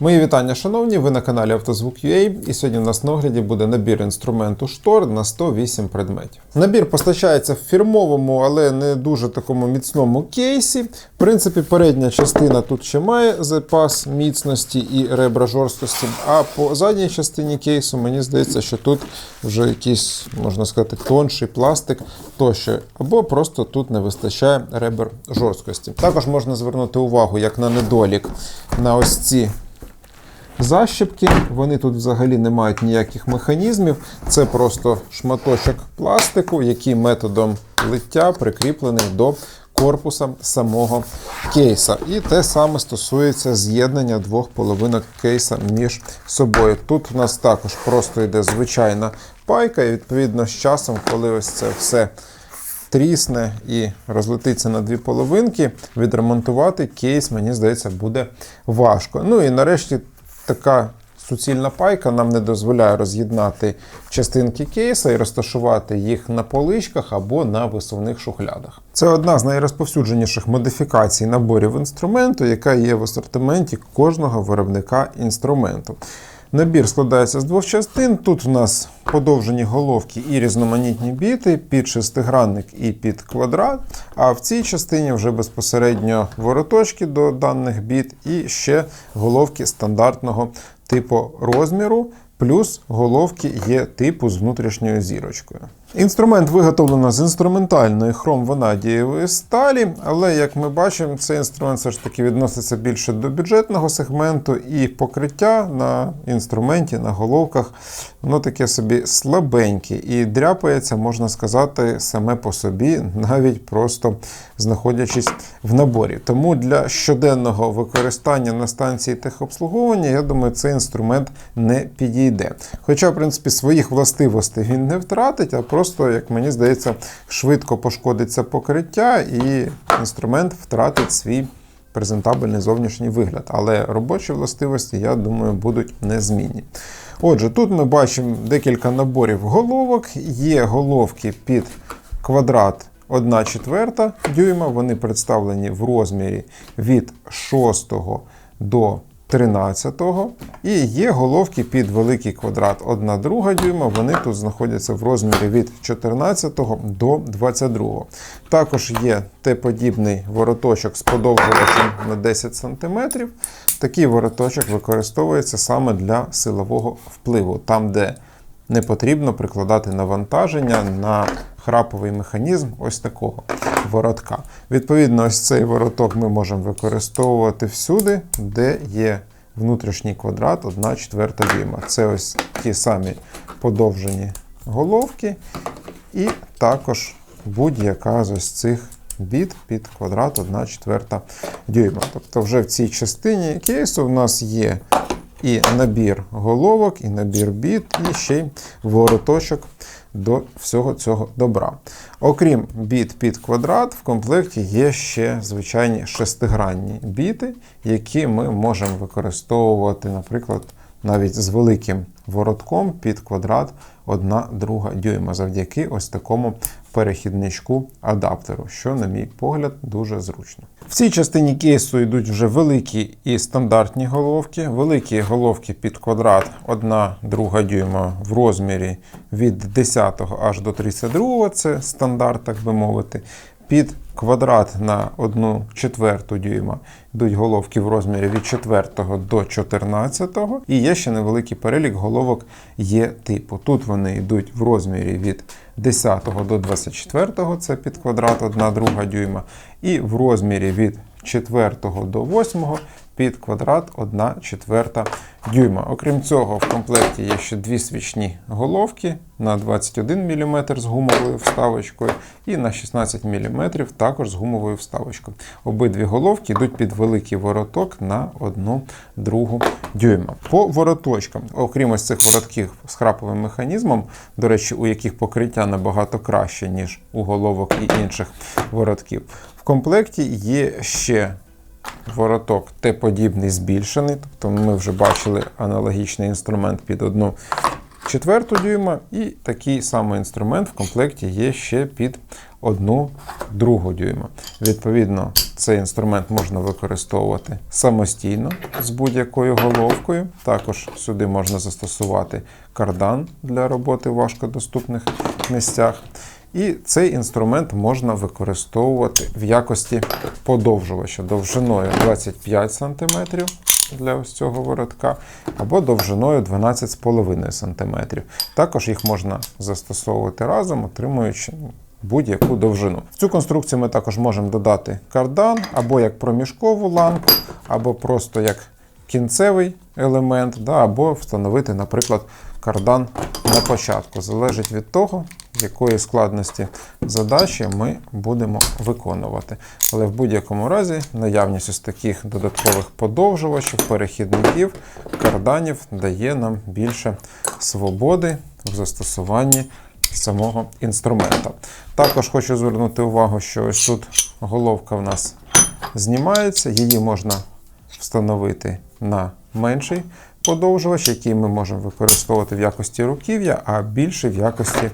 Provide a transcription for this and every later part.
Мої вітання, шановні, ви на каналі Автозвук.ua і сьогодні у нас на огляді буде набір інструменту штор на 108 предметів. Набір постачається в фірмовому, але не дуже такому міцному кейсі. В принципі, передня частина тут ще має запас міцності і ребра жорсткості, а по задній частині кейсу мені здається, що тут вже якийсь, можна сказати, тонший пластик тощо, або просто тут не вистачає ребер жорсткості. Також можна звернути увагу як на недолік на ось ці защіпки. Вони тут взагалі не мають ніяких механізмів. Це просто шматочок пластику, який методом лиття прикріплений до корпуса самого кейса. І те саме стосується з'єднання двох половинок кейса між собою. Тут у нас також просто йде звичайна пайка, і відповідно з часом, коли ось це все трісне і розлетиться на дві половинки, відремонтувати кейс, мені здається, буде важко. Ну і нарешті така суцільна пайка нам не дозволяє роз'єднати частинки кейса і розташувати їх на поличках або на висувних шухлядах. Це одна з найрозповсюдженіших модифікацій наборів інструменту, яка є в асортименті кожного виробника інструменту. Набір складається з двох частин. Тут у нас подовжені головки і різноманітні біти під шестигранник і під квадрат. А в цій частині вже безпосередньо вороточки до даних біт і ще головки стандартного типу розміру. Плюс головки є типу з внутрішньою зірочкою. Інструмент виготовлено з інструментальної хром-ванадієвої сталі, але як ми бачимо, цей інструмент все ж таки відноситься більше до бюджетного сегменту, і покриття на інструменті, на головках, воно таке собі слабеньке і дряпається, можна сказати, саме по собі, навіть просто знаходячись в наборі. Тому для щоденного використання на станції техобслуговування, я думаю, цей інструмент не підійде. Хоча, в принципі, своїх властивостей він не втратить, а просто, як мені здається, швидко пошкодиться покриття, і інструмент втратить свій презентабельний зовнішній вигляд. Але робочі властивості, я думаю, будуть незмінні. Отже, тут ми бачимо декілька наборів головок. Є головки під квадрат 1 четверта дюйма. Вони представлені в розмірі від 6 до 13 і є головки під великий квадрат 1 друга дюйма. Вони тут знаходяться в розмірі від 14 до 22. Також є Т-подібний вороточок з подовжувачем на 10 см. Такий вороточок використовується саме для силового впливу, там, де не потрібно прикладати навантаження на храповий механізм ось такого воротка. Відповідно, ось цей вороток ми можемо використовувати всюди, де є внутрішній квадрат 1 четверта дюйма. Це ось ті самі подовжені головки, і також будь-яка з ось цих біт під квадрат 1 четверта дюйма. Тобто, вже в цій частині кейсу в нас є і набір головок, і набір біт, і ще й вороточок до всього цього добра. Окрім біт під квадрат, в комплекті є ще звичайні шестигранні біти, які ми можемо використовувати, наприклад, навіть з великим воротком під квадрат 1 друга дюйма завдяки ось такому перехідничку адаптеру, що, на мій погляд, дуже зручно. В цій частині кейсу йдуть вже великі і стандартні головки. Великі головки під квадрат 1 друга дюйма в розмірі від 10 аж до 32, це стандарт, так би мовити. Під квадрат на 1 четверту дюйма йдуть головки в розмірі від 4 до 14. І є ще невеликий перелік головок є типу. Тут вони йдуть в розмірі від 10 до 24, це під квадрат 1 друга дюйма. І в розмірі від 4 до 8 під квадрат 1 четверта дюйма. Окрім цього, в комплекті є ще дві свічні головки на 21 мм з гумовою вставочкою і на 16 мм також з гумовою вставочкою. Обидві головки йдуть під великий вороток на 1 другу дюйма. По вороточкам, окрім ось цих воротків з храповим механізмом, до речі, у яких покриття набагато краще, ніж у головок і інших воротків. В комплекті є ще вороток Т-подібний збільшений, тобто ми вже бачили аналогічний інструмент під одну четверту дюйма, і такий самий інструмент в комплекті є ще під одну другу дюйма. Відповідно, цей інструмент можна використовувати самостійно з будь-якою головкою. Також сюди можна застосувати кардан для роботи в важкодоступних місцях. І цей інструмент можна використовувати в якості подовжувача довжиною 25 см для ось цього воротка, або довжиною 12,5 см. Також їх можна застосовувати разом, отримуючи будь-яку довжину. В цю конструкцію ми також можемо додати кардан, або як проміжкову ланку, або просто як кінцевий елемент, да, або встановити, наприклад, кардан на початку. Залежить від того, якої складності задачі ми будемо виконувати. Але в будь-якому разі наявність ось таких додаткових подовжувачів, перехідників, карданів дає нам більше свободи в застосуванні самого інструмента. Також хочу звернути увагу, що ось тут головка в нас знімається, її можна встановити на менший подовжувач, який ми можемо використовувати в якості руків'я, а більший в якості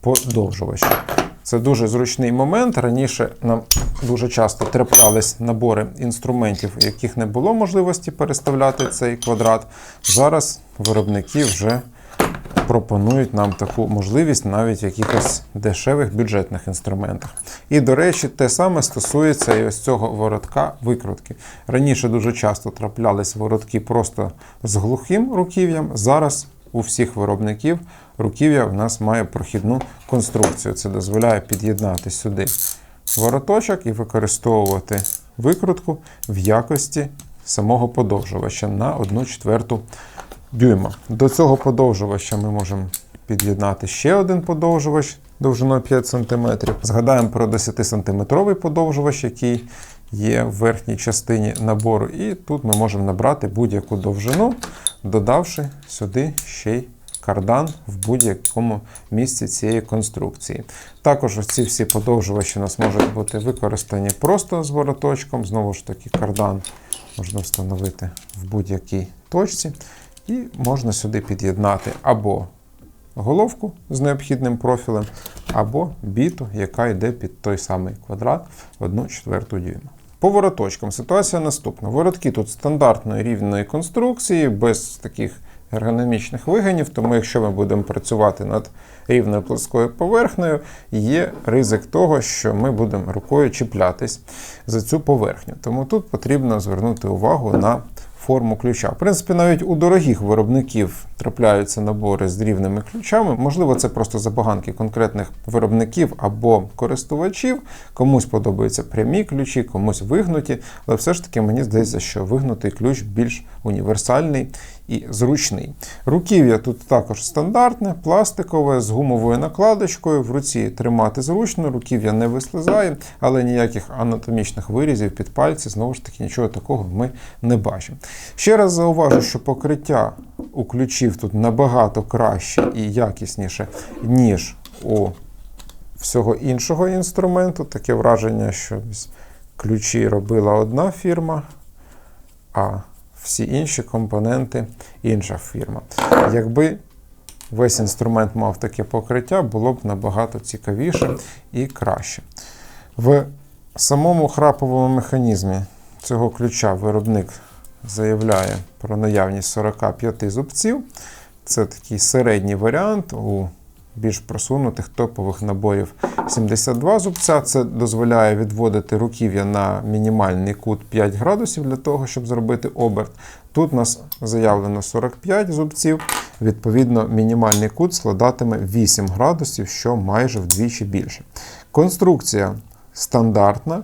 подовжувача. Це дуже зручний момент. Раніше нам дуже часто траплялись набори інструментів, яких не було можливості переставляти цей квадрат. Зараз виробники вже пропонують нам таку можливість навіть в якихось дешевих бюджетних інструментах. І, до речі, те саме стосується і ось цього воротка викрутки. Раніше дуже часто траплялись воротки просто з глухим руків'ям. Зараз у всіх виробників руків'я в нас має прохідну конструкцію. Це дозволяє під'єднати сюди вороточок і використовувати викрутку в якості самого подовжувача на 1 четверту дюйма. До цього подовжувача ми можемо під'єднати ще один подовжувач довжиною 5 см. Згадаємо про 10-сантиметровий подовжувач, який є в верхній частині набору. І тут ми можемо набрати будь-яку довжину, додавши сюди ще й кардан в будь-якому місці цієї конструкції. Також ці всі подовжувачі у нас можуть бути використані просто з вороточком. Знову ж таки, кардан можна встановити в будь-якій точці. І можна сюди під'єднати або головку з необхідним профілем, або біту, яка йде під той самий квадрат 1 четверту дюйма. По вороточкам ситуація наступна. Воротки тут стандартної рівної конструкції, без таких ергономічних вигинів, тому якщо ми будемо працювати над рівною плоскою поверхнею, є ризик того, що ми будемо рукою чіплятись за цю поверхню. Тому тут потрібно звернути увагу на форму ключа. В принципі, навіть у дорогих виробників трапляються набори з рівними ключами. Можливо, це просто забаганки конкретних виробників або користувачів. Комусь подобаються прямі ключі, комусь вигнуті, але все ж таки мені здається, що вигнутий ключ більш універсальний і зручний. Руків'я тут також стандартне, пластикове, з гумовою накладочкою. В руці тримати зручно, руків'я не вислизає, але ніяких анатомічних вирізів під пальці, знову ж таки, нічого такого ми не бачимо. Ще раз зауважу, що покриття у ключів тут набагато краще і якісніше, ніж у всього іншого інструменту. Таке враження, що ключі робила одна фірма, а всі інші компоненти інша фірма. Якби весь інструмент мав таке покриття, було б набагато цікавіше і краще. В самому храповому механізмі цього ключа виробник заявляє про наявність 45 зубців. Це такий середній варіант у більш просунутих топових наборів 72 зубця. Це дозволяє відводити руків'я на мінімальний кут 5 градусів для того, щоб зробити оберт. Тут у нас заявлено 45 зубців. Відповідно, мінімальний кут складатиме 8 градусів, що майже вдвічі більше. Конструкція стандартна.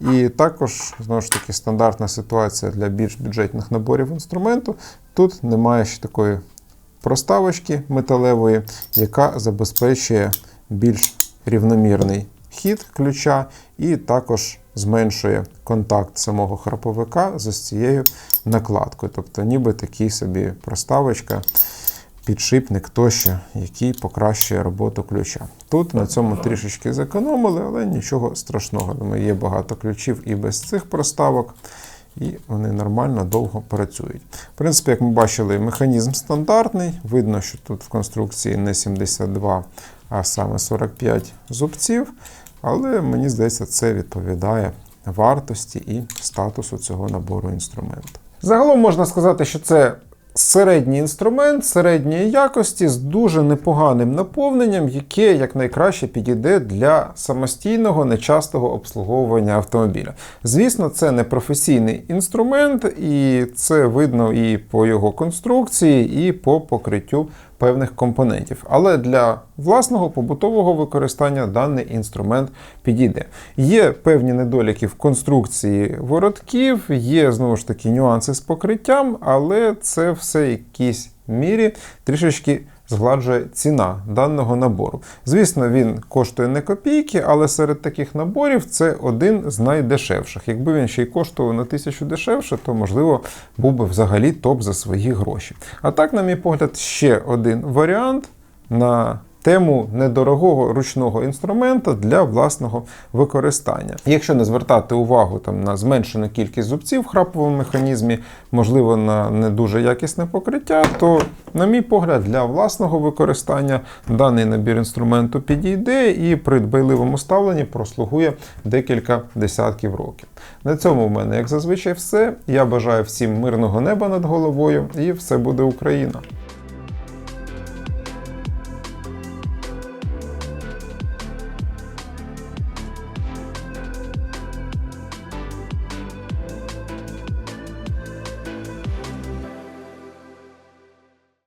І також, знову ж таки, стандартна ситуація для більш бюджетних наборів інструменту. Тут немає ще такої проставочки металевої, яка забезпечує більш рівномірний хід ключа, і також зменшує контакт самого храповика з ось цією накладкою. Тобто, ніби такий собі проставочка. Підшипник тощо, який покращує роботу ключа. Тут на цьому трішечки зекономили, але нічого страшного. Думаю, є багато ключів і без цих проставок. І вони нормально довго працюють. В принципі, як ми бачили, механізм стандартний. Видно, що тут в конструкції не 72, а саме 45 зубців. Але мені здається, це відповідає вартості і статусу цього набору інструменту. Загалом можна сказати, що це середній інструмент середньої якості з дуже непоганим наповненням, яке якнайкраще підійде для самостійного нечастого обслуговування автомобіля. Звісно, це не професійний інструмент, і це видно і по його конструкції, і по покриттю певних компонентів. Але для власного побутового використання даний інструмент підійде. Є певні недоліки в конструкції воротків, є знову ж таки нюанси з покриттям, але це все в якійсь мірі трішечки згладжує ціна даного набору. Звісно, він коштує не копійки, але серед таких наборів це один з найдешевших. Якби він ще й коштував на тисячу дешевше, то можливо був би взагалі топ за свої гроші. А так, на мій погляд, ще один варіант на тему недорогого ручного інструмента для власного використання. Якщо не звертати увагу там на зменшену кількість зубців в храповому механізмі, можливо, на не дуже якісне покриття, то, на мій погляд, для власного використання даний набір інструменту підійде і при дбайливому ставленні прослугує декілька десятків років. На цьому в мене, як зазвичай, все. Я бажаю всім мирного неба над головою, і все буде Україна!